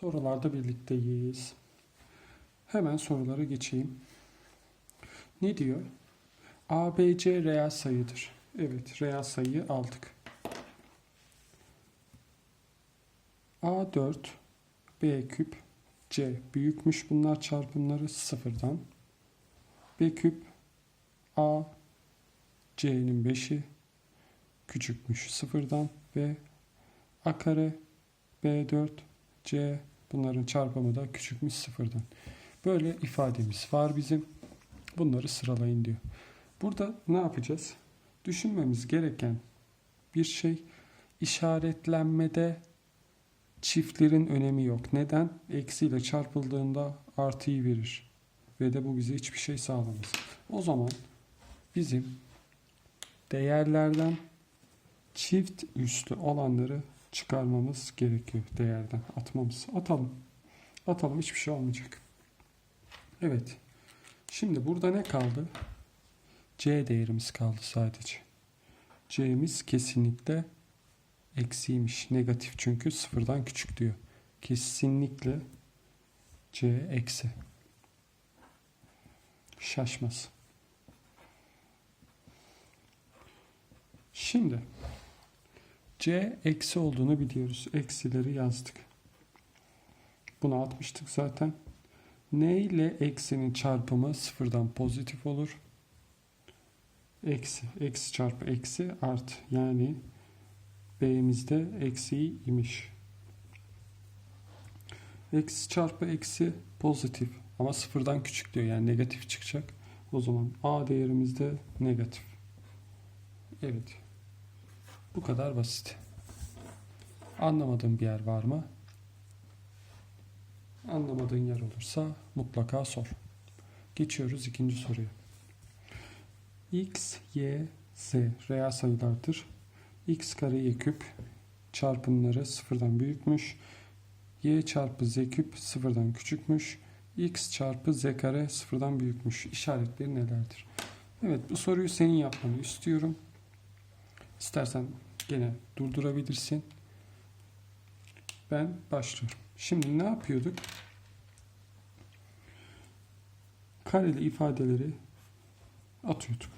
Sorularda birlikteyiz. Hemen sorulara geçeyim. Ne diyor? ABC reel sayıdır. Evet, reel sayıyı aldık. A4, B küp, C büyükmüş bunlar çarpımları sıfırdan. B küp, A, C'nin 5'i küçükmüş sıfırdan ve A kare, B4, C bunların çarpımı da küçükmüş sıfırdan. Böyle ifademiz var bizim. Bunları sıralayın diyor. Burada ne yapacağız? Düşünmemiz gereken bir şey işaretlenmede çiftlerin önemi yok. Neden? Eksiyle çarpıldığında artıyı verir. Ve de bu bize hiçbir şey sağlamaz. O zaman bizim değerlerden çift üslü olanları çıkarmamız gerekiyor değerden. Atmamız. Atalım. Atalım hiçbir şey olmayacak. Evet. Şimdi burada ne kaldı? C değerimiz kaldı sadece. C'miz kesinlikle eksiymiş. Negatif çünkü sıfırdan küçük diyor. Kesinlikle C eksi. Şaşmaz. Şimdi C eksi olduğunu biliyoruz. Eksileri yazdık. Bunu atmıştık zaten. Ne ile eksinin çarpımı sıfırdan pozitif olur? Eksi. Eksi çarpı eksi artı. Yani B'mizde eksi imiş. Eksi çarpı eksi pozitif. Ama sıfırdan küçük diyor. Yani negatif çıkacak. O zaman A değerimizde negatif. Evet. Bu kadar basit. Anlamadığın bir yer var mı? Anlamadığın yer olursa mutlaka sor. Geçiyoruz ikinci soruya. x, y, z reel sayılardır. x kare y küp çarpımları sıfırdan büyükmüş. y çarpı z küp sıfırdan küçükmüş. x çarpı z kare sıfırdan büyükmüş. İşaretleri nelerdir? Evet bu soruyu senin yapmanı istiyorum. İstersen gene durdurabilirsin. Ben başlıyorum. Şimdi ne yapıyorduk? Kareli ifadeleri atıyorduk.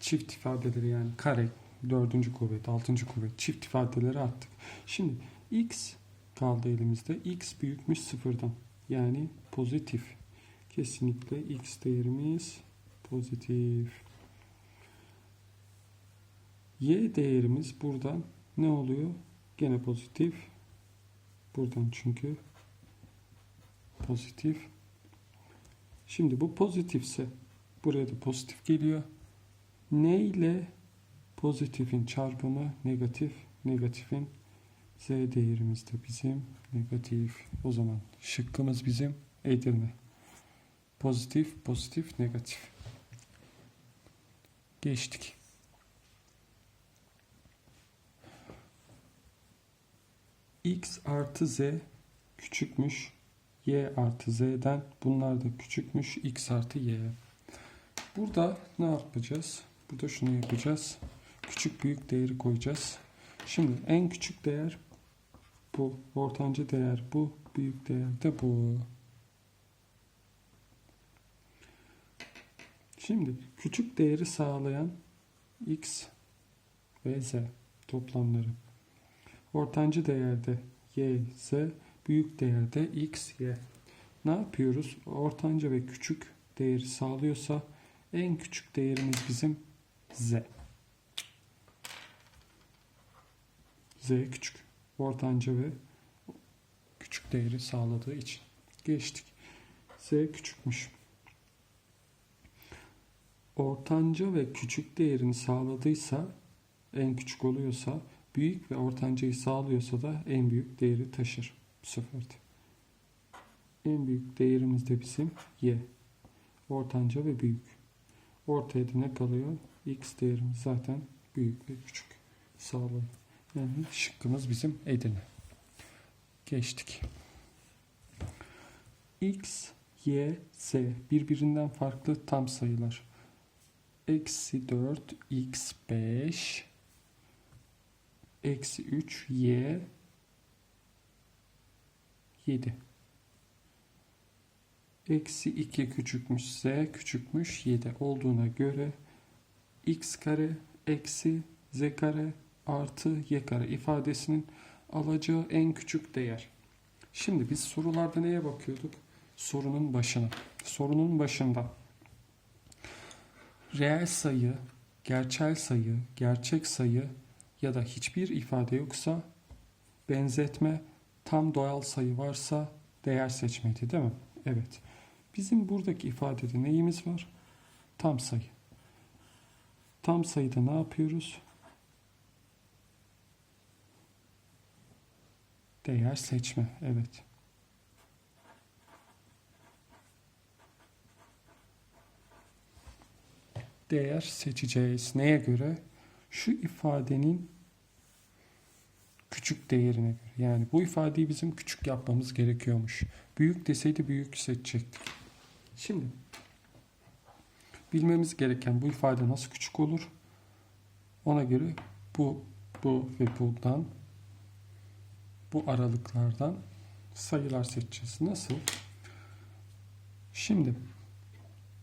Çift ifadeleri yani kare, dördüncü kuvvet, altıncı kuvvet çift ifadeleri attık. Şimdi x kaldı elimizde. x büyükmüş sıfırdan. Yani pozitif. Kesinlikle x değerimiz pozitif. Y değerimiz buradan ne oluyor? Gene pozitif. Buradan çünkü pozitif. Şimdi bu pozitifse buraya da pozitif geliyor. Ne ile pozitifin çarpımı negatif, negatifin z değerimiz de bizim negatif. O zaman şıkkımız bizim Edirne. Pozitif, pozitif, negatif. Geçtik. X artı z küçükmüş y artı z'den bunlar da küçükmüş x artı y. Burada ne yapacağız? Burada şunu yapacağız. Küçük büyük değeri koyacağız. Şimdi en küçük değer bu. Ortanca değer bu. Büyük değer de bu. Şimdi küçük değeri sağlayan x ve z toplamları. Ortancı değerde y, z, büyük değerde x, y. Ne yapıyoruz? Ortanca ve küçük değeri sağlıyorsa en küçük değerimiz bizim z. z küçük. Ortanca ve küçük değeri sağladığı için. Geçtik. z küçükmüş. Ortanca ve küçük değerini sağladıysa en küçük oluyorsa büyük ve ortancayı sağlıyorsa da en büyük değeri taşır. Bu. En büyük değerimiz de bizim y. Ortanca ve büyük. Ortaya da ne kalıyor? x değerimiz zaten büyük ve küçük sağlıyor. Yani şıkkımız bizim Edirne. Geçtik. x, y, z birbirinden farklı tam sayılar. Eksi 4, x 5, eksi 3 y 7. Eksi 2 küçükmüş z küçükmüş 7 olduğuna göre x kare eksi z kare artı y kare ifadesinin alacağı en küçük değer. Şimdi biz sorularda neye bakıyorduk? Sorunun başına. Sorunun başında reel sayı, gerçel sayı, gerçek sayı ya da hiçbir ifade yoksa benzetme, tam doğal sayı varsa değer seçmedi değil mi? Evet. Bizim buradaki ifadede neyimiz var? Tam sayı. Tam sayıda ne yapıyoruz? Değer seçme. Evet. Değer seçeceğiz. Neye göre? Şu ifadenin küçük değerine göre. Yani bu ifadeyi bizim küçük yapmamız gerekiyormuş. Büyük deseydi büyük seçecektik. Şimdi bilmemiz gereken bu ifade nasıl küçük olur? Ona göre bu, bu ve bundan bu aralıklardan sayılar seçeceğiz. Nasıl? Şimdi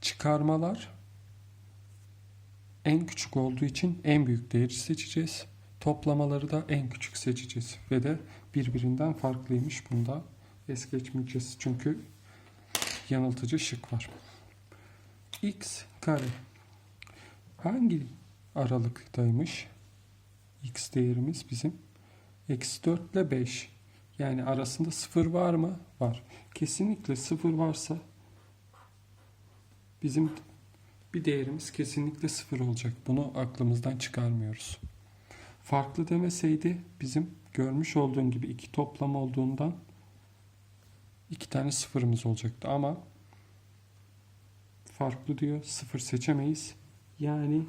çıkarmalar en küçük olduğu için en büyük değeri seçeceğiz. Toplamaları da en küçük seçeceğiz. Ve de birbirinden farklıymış. Bunda es geçmeyeceğiz. Çünkü yanıltıcı şık var. x kare hangi aralıktaymış? x değerimiz bizim eksi 4 ile 5. Yani arasında 0 var mı? Var. Kesinlikle 0 varsa bizim bir değerimiz kesinlikle 0 olacak. Bunu aklımızdan çıkarmıyoruz. Farklı demeseydi bizim görmüş olduğun gibi iki toplam olduğundan iki tane sıfırımız olacaktı ama farklı diyor. Sıfır seçemeyiz. Yani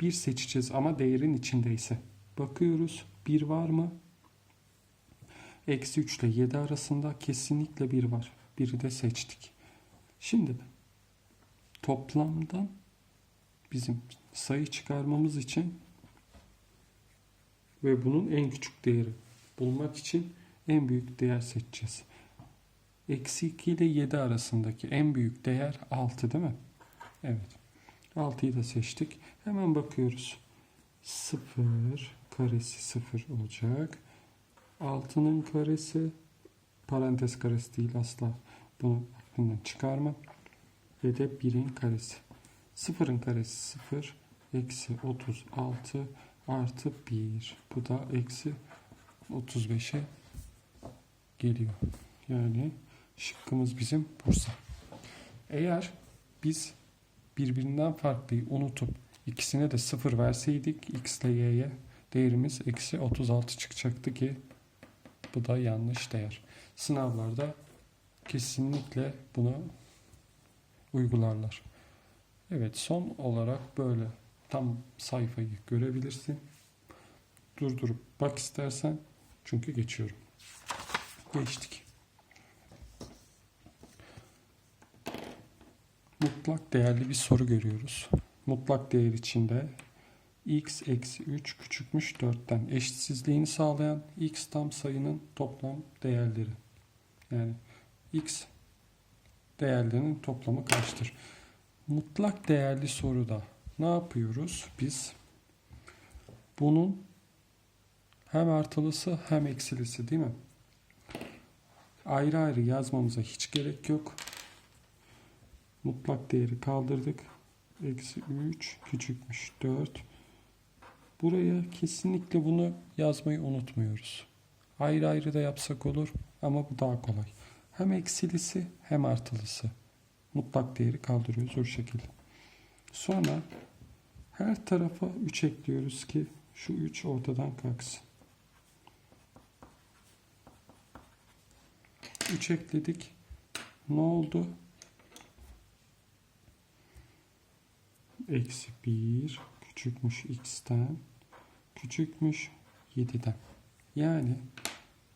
bir seçeceğiz ama değerin içindeyse. Bakıyoruz. 1 var mı? Eksi 3 ile 7 arasında kesinlikle 1 var. 1'i de seçtik. Şimdi toplamdan bizim sayı çıkarmamız için ve bunun en küçük değeri bulmak için en büyük değer seçeceğiz. Eksi 2 ile 7 arasındaki en büyük değer 6 değil mi? Evet. 6'yı da seçtik. Hemen bakıyoruz. 0 karesi 0 olacak. 6'nın karesi parantez karesi değil asla. Bunu aklından çıkarma. Ve de 1'in karesi. 0'ın karesi 0. Eksi 36 artı 1. Bu da eksi 35'e geliyor. Yani şıkkımız bizim Bursa. Eğer biz birbirinden farklıyı unutup ikisine de 0 verseydik x ile y'ye değerimiz eksi 36 çıkacaktı ki bu da yanlış değer. Sınavlarda kesinlikle bunu uygularlar. Evet son olarak böyle tam sayfayı görebilirsin. Durdurup bak istersen çünkü geçiyorum. Geçtik. Mutlak değerli bir soru görüyoruz. Mutlak değer içinde x eksi 3 küçükmüş 4'ten eşitsizliğini sağlayan x tam sayının toplam değerleri. Yani x değerlerinin toplamı kaçtır? Mutlak değerli soruda ne yapıyoruz? Biz bunun hem artılısı hem eksilisi değil mi? Ayrı ayrı yazmamıza hiç gerek yok. Mutlak değeri kaldırdık. Eksi 3 küçükmüş 4. Buraya kesinlikle bunu yazmayı unutmuyoruz. Ayrı ayrı da yapsak olur ama bu daha kolay. Hem eksilisi hem artılısı. Mutlak değeri kaldırıyoruz o şekilde. Sonra her tarafa 3 ekliyoruz ki şu 3 ortadan kalksın. 3 ekledik. Ne oldu? Eksi 1 küçükmüş x'ten küçükmüş 7'den. Yani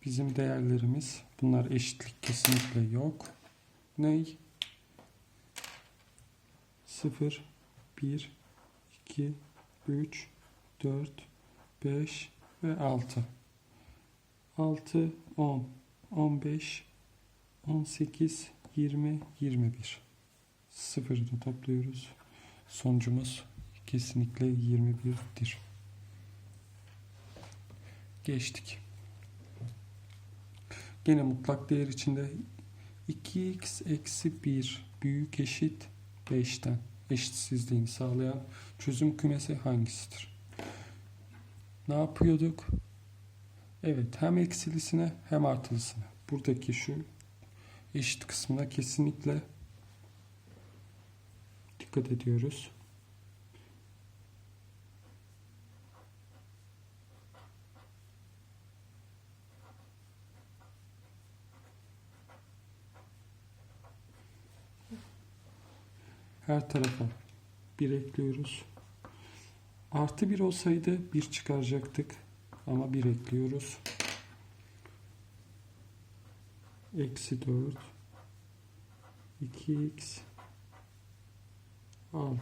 bizim değerlerimiz bunlar eşitlik kesinlikle yok. Ney? 0 1 2 3 4 5 ve 6. 6 10 15, 18, 20, 21. Sıfırı da topluyoruz. Sonucumuz kesinlikle 21'dir. Geçtik. Gene mutlak değer içinde 2x eksi 1 büyük eşit 5'ten eşitsizliğini sağlayan çözüm kümesi hangisidir? Ne yapıyorduk? Evet hem eksilisine hem artılısına. Buradaki şu eşit kısmına kesinlikle dikkat ediyoruz. Her tarafa bir ekliyoruz. Artı bir olsaydı bir çıkaracaktık. Ama bir ekliyoruz. Eksi 4 2x 6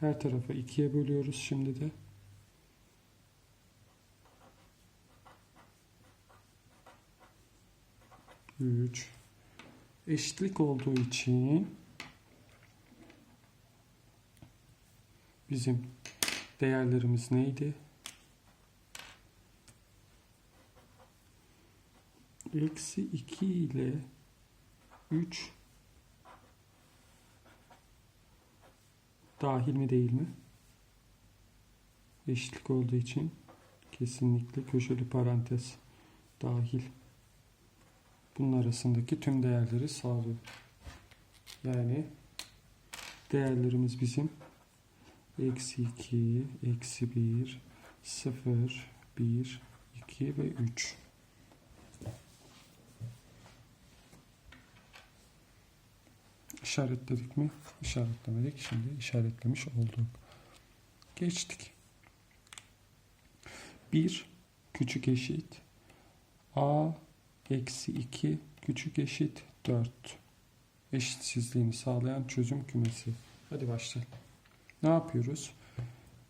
Her tarafa 2'ye bölüyoruz şimdi de. Üç. Eşitlik olduğu için bizim değerlerimiz neydi? Eksi 2 ile 3 dahil mi değil mi? Eşitlik olduğu için kesinlikle köşeli parantez dahil. Bunun arasındaki tüm değerleri sağlıyor. Yani değerlerimiz bizim eksi 2, eksi 1, 0, 1, 2 ve 3. İşaretledik mi? İşaretlemedik. Şimdi işaretlemiş olduk. Geçtik. 1 küçük eşit a eksi 2 küçük eşit 4 eşitsizliğini sağlayan çözüm kümesi. Hadi başlayalım. Ne yapıyoruz?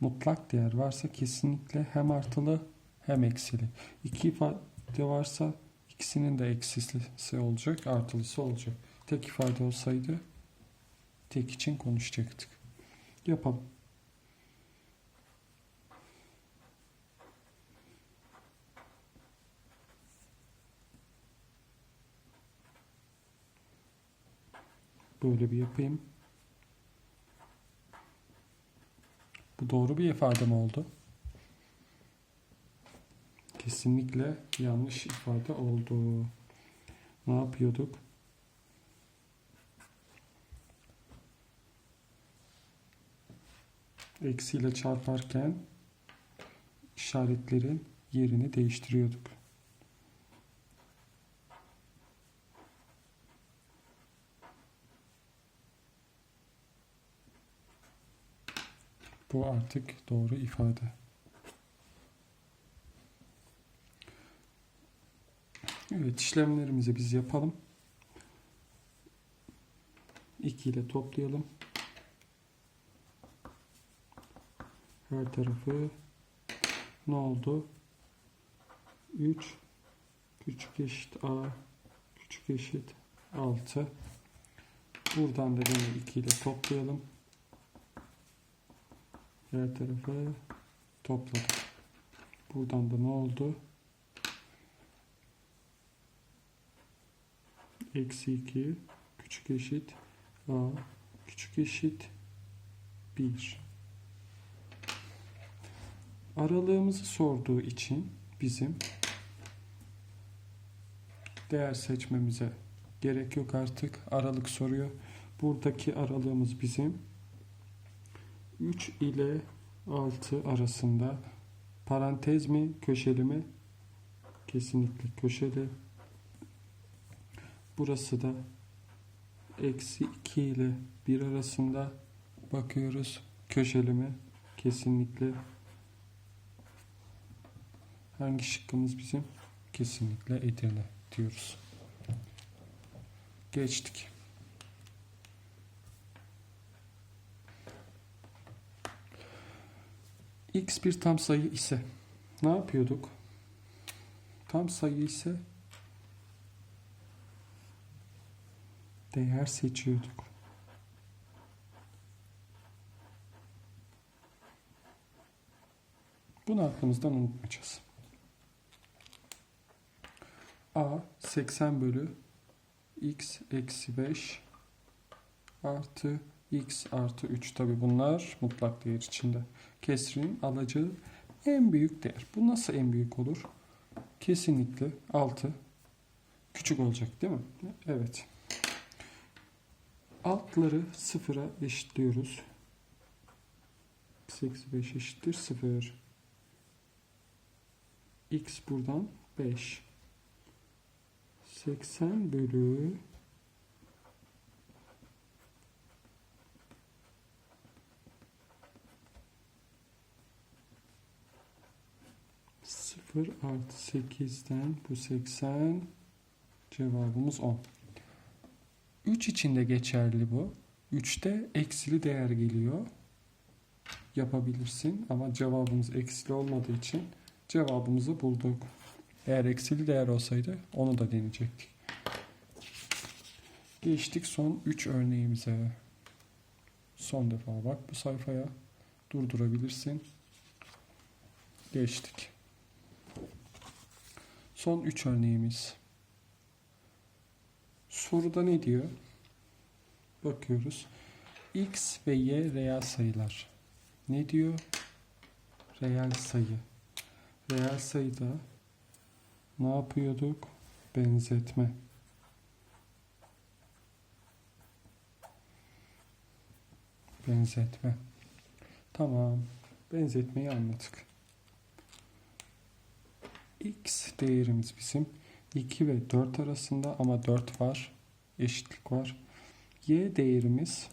Mutlak değer varsa kesinlikle hem artılı hem eksili. İki ifade varsa ikisinin de eksisi olacak, artılısı olacak. Tek ifade olsaydı tek için konuşacaktık. Yapalım. Böyle bir yapayım. Bu doğru bir ifade mi oldu? Kesinlikle yanlış ifade oldu. Ne yapıyorduk? Eksiyle çarparken işaretlerin yerini değiştiriyorduk. Bu artık doğru ifade. Evet işlemlerimizi biz yapalım. 2 ile toplayalım. Her tarafı ne oldu? 3 küçük eşit a küçük eşit 6 buradan da yine 2 ile toplayalım. Her tarafı topladık. Buradan da ne oldu? Eksi 2 küçük eşit a küçük eşit 1. Aralığımızı sorduğu için bizim değer seçmemize gerek yok artık. Aralık soruyor. Buradaki aralığımız bizim 3 ile 6 arasında parantez mi köşeli mi? Kesinlikle köşeli. Burası da eksi 2 ile 1 arasında bakıyoruz. Köşeli mi? Kesinlikle. Hangi şıkkımız bizim? Kesinlikle Edirne diyoruz. Geçtik. X bir tam sayı ise ne yapıyorduk? Tam sayı ise değer seçiyorduk. Bunu aklımızdan unutmayacağız. A 80 bölü x eksi 5 artı x artı 3 tabi bunlar mutlak değer içinde. Kesrin alacağı en büyük değer. Bu nasıl en büyük olur? Kesinlikle 6 küçük olacak değil mi? Evet. Altları sıfıra eşitliyoruz. x eksi 5 eşittir 0. x buradan 5. 80 bölü Sıfır artı sekizden bu seksen cevabımız on. Üç içinde geçerli bu. Üçte eksili değer geliyor. Yapabilirsin ama cevabımız eksili olmadığı için cevabımızı bulduk. Eğer eksili değer olsaydı onu da deneyecektik. Geçtik son 3 örneğimize. Son defa bak bu sayfaya. Durdurabilirsin. Geçtik. Son 3 örneğimiz. Soruda ne diyor? Bakıyoruz. X ve Y reel sayılar. Ne diyor? Reel sayı. Reel sayıda ne yapıyorduk? Benzetme. Benzetme. Tamam. Benzetmeyi anladık. X değerimiz bizim 2 ve 4 arasında ama 4 var. Eşitlik var. Y değerimiz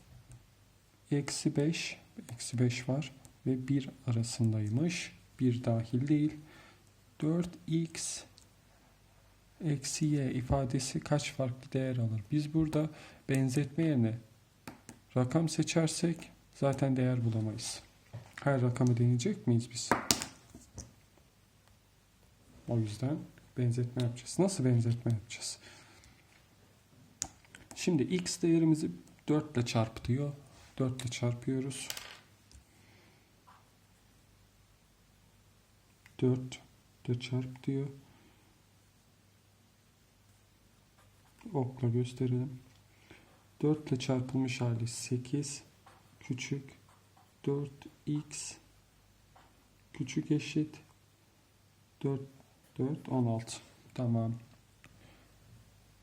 eksi 5 eksi 5 var ve 1 arasındaymış. 1 dahil değil. 4x eksi y ifadesi kaç farklı değer alır? Biz burada benzetme yerine rakam seçersek zaten değer bulamayız. Her rakamı deneyecek miyiz biz? O yüzden benzetme yapacağız. Nasıl benzetme yapacağız? Şimdi x değerimizi 4 ile çarp diyor. 4 ile çarpıyoruz. 4 ile çarp diyor. Okla gösterelim. 4 ile çarpılmış hali 8 küçük 4x küçük eşit 4 4 16 tamam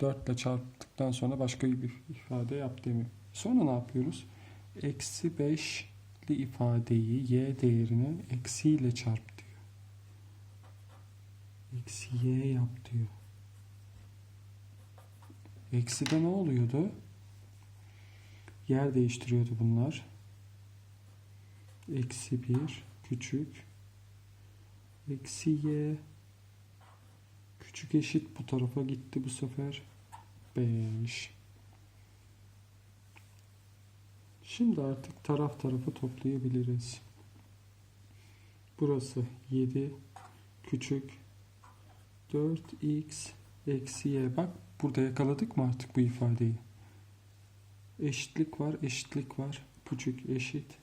4 ile çarptıktan sonra başka bir ifade yap demiyor. Sonra ne yapıyoruz? Eksi 5'li ifadeyi y değerine eksi ile çarp diyor. Eksi y yap diyor. Eksi de ne oluyordu? Yer değiştiriyordu bunlar. Eksi 1 küçük. Eksi y küçük eşit bu tarafa gitti bu sefer. 5. Şimdi artık taraf tarafı toplayabiliriz. Burası 7 küçük 4x eksi y. Bak burada yakaladık mı artık bu ifadeyi? Eşitlik var, eşitlik var. Küçük eşit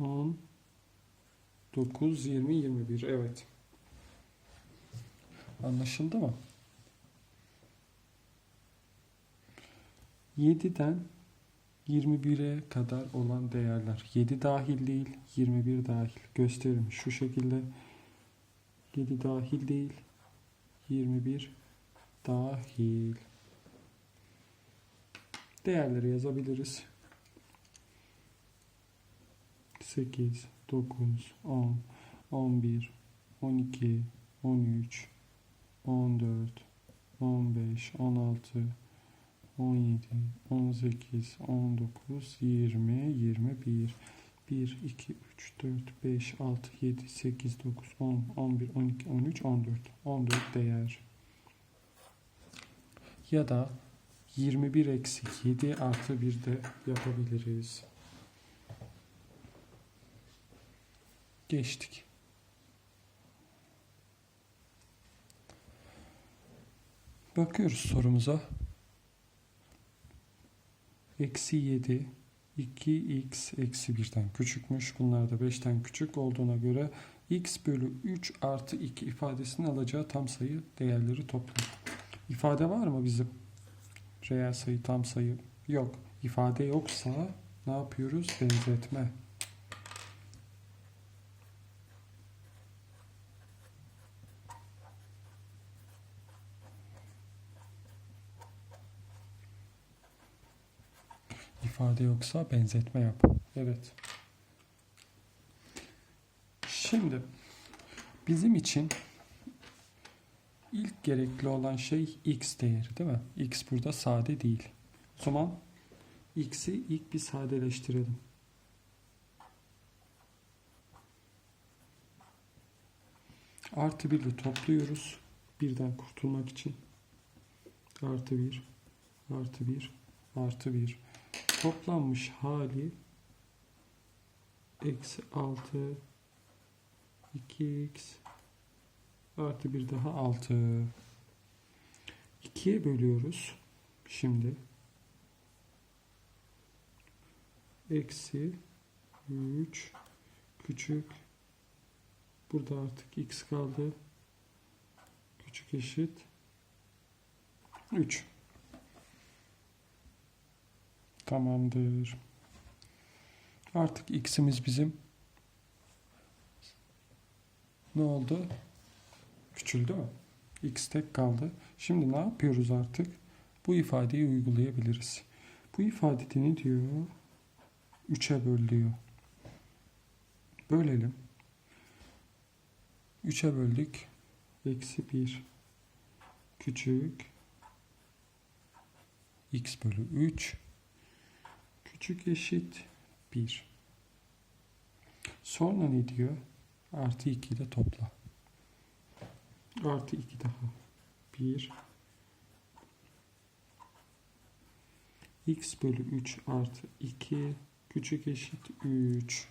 10 9 20 21 evet. Anlaşıldı mı? 7'den 21'e kadar olan değerler. 7 dahil değil, 21 dahil. Gösterim şu şekilde. 7 dahil değil, 21 dahil. Değerleri yazabiliriz. 8, 9, 10, 11, 12, 13, 14, 15, 16, 17, 18, 19, 20, 21, 1, 2, 3, 4, 5, 6, 7, 8, 9, 10, 11, 12, 13, 14. 14 değer. Ya da 21 eksi 7 artı 1 de yapabiliriz. Geçtik. Bakıyoruz sorumuza. Eksi 7 2x eksi 1'den küçükmüş. Bunlar da 5'ten küçük olduğuna göre x bölü 3 artı 2 ifadesini alacağı tam sayı değerleri toplam. İfade var mı bizim? Reel sayı, tam sayı yok. İfade yoksa ne yapıyoruz? Benzetme. İfade yoksa benzetme yap. Evet. Şimdi bizim için ilk gerekli olan şey x değeri değil mi? x burada sade değil. O zaman x'i ilk bir sadeleştirelim. Artı 1 ile topluyoruz. Birden kurtulmak için. Artı 1, artı 1, artı 1. Toplanmış hali eksi 6 2x artı bir daha 6 2'ye bölüyoruz. Şimdi eksi 3 küçük. Burada artık x kaldı. Küçük eşit. 3 tamamdır artık x'imiz bizim ne oldu? Küçüldü mü? X tek kaldı. Şimdi ne yapıyoruz artık? Bu ifadeyi uygulayabiliriz. Bu ifadede ne diyor? 3'e böl diyor. Bölelim. 3'e böldük. Eksi 1 küçük x bölü 3 küçük eşit 1. Sonra ne diyor? Artı 2 de topla. Artı 2 daha. 1. x bölü 3 artı 2 küçük eşit 3.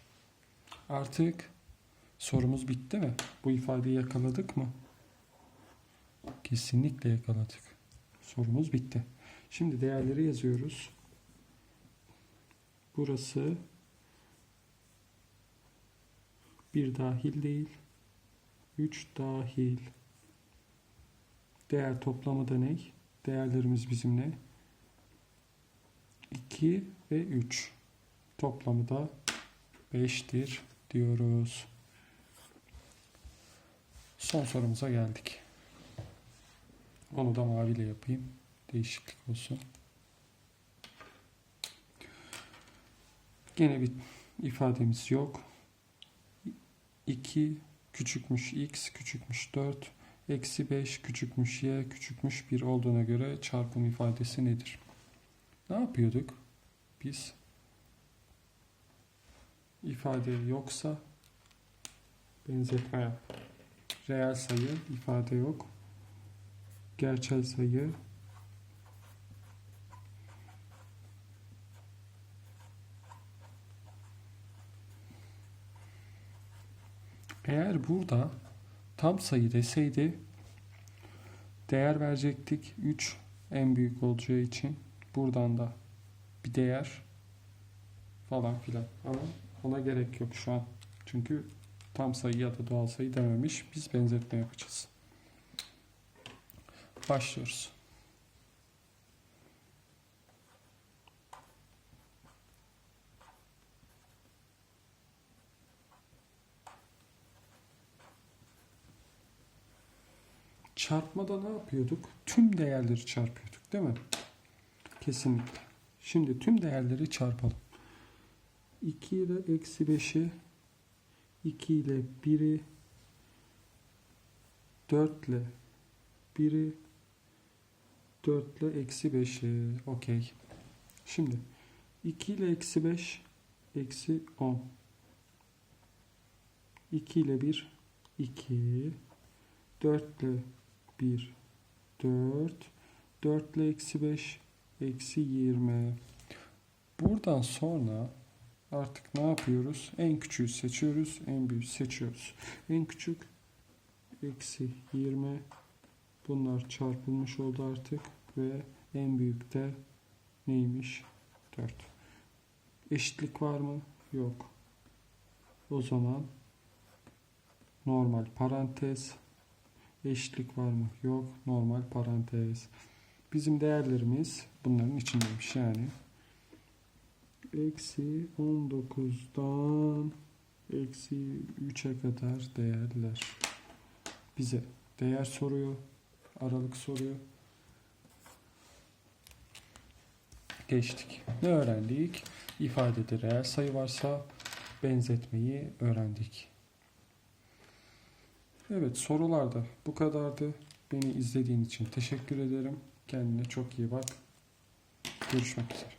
Artık sorumuz bitti mi? Bu ifadeyi yakaladık mı? Kesinlikle yakaladık. Sorumuz bitti. Şimdi değerleri yazıyoruz. Burası bir dahil değil. 3 dahil. Değer toplamı da ne? Değerlerimiz bizim ne? 2 ve 3. Toplamı da 5'tir diyoruz. Son sorumuza geldik. Onu da maviyle yapayım. Değişiklik olsun. Gene bir ifademiz yok. 2 küçükmüş x küçükmüş 4 eksi 5 küçükmüş y küçükmüş 1 olduğuna göre çarpım ifadesi nedir? Ne yapıyorduk? Biz ifade yoksa benzetme yap. Reel sayı ifade yok. Gerçel sayı Eğer burada tam sayı deseydi değer verecektik. 3 en büyük olacağı için buradan da bir değer falan filan. Ama ona gerek yok şu an. Çünkü tam sayı ya da doğal sayı dememiş. Biz benzetme yapacağız. Başlıyoruz. Çarpmada ne yapıyorduk? Tüm değerleri çarpıyorduk değil mi? Kesinlikle. Şimdi tüm değerleri çarpalım. 2 ile eksi 5'i 2 ile 1'i 4 ile 1'i 4 ile eksi 5'i okey. Şimdi 2 ile eksi 5 eksi 10 2 ile 1 2 4 ile 1 4 4 ile eksi 5 eksi 20 buradan sonra artık ne yapıyoruz en küçüğü seçiyoruz en büyüğü seçiyoruz en küçük eksi 20 Bunlar çarpılmış oldu artık ve en büyük de neymiş? 4. Eşitlik var mı? Yok. O zaman normal parantez eşitlik var mı? Yok. Normal parantez. Bizim değerlerimiz bunların içindeymiş yani. Eksi 19'dan eksi 3'e kadar değerler. Bize değer soruyor. Aralık soruyor. Geçtik. Ne öğrendik? İfadede reel sayı varsa benzetmeyi öğrendik. Evet sorularda bu kadardı. Beni izlediğin için teşekkür ederim. Kendine çok iyi bak. Görüşmek üzere.